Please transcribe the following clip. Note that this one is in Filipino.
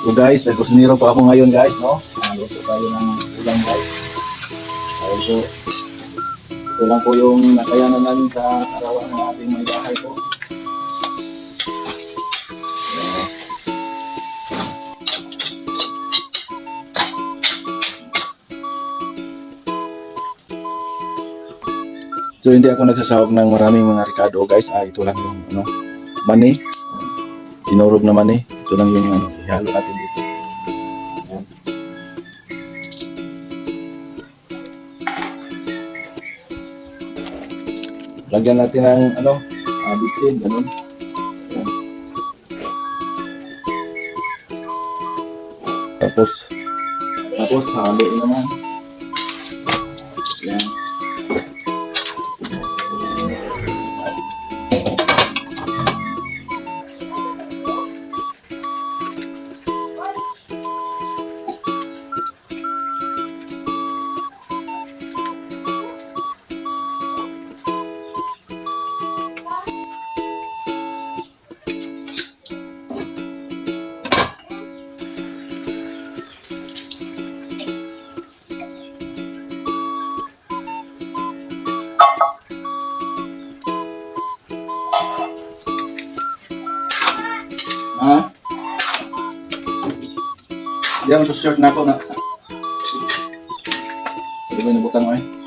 So guys, nagkusinero po ako ngayon guys, no? Nagluto tayo ng ulam guys. Dahil po, ito lang po yung nakayanan namin sa karawan ng ating may bahay po. So hindi ako nagsasawag ng maraming mga ricado guys. Ah, ito lang yung ano, mani. Tinurog na mani. Ito lang yung ano, ihalo natin dito. Lagyan natin ng ano, uh, bitsin, ganun. Tapos, tapos haluin naman. Diyan, sa short na ako na. Sabi ko, nabutan mo eh.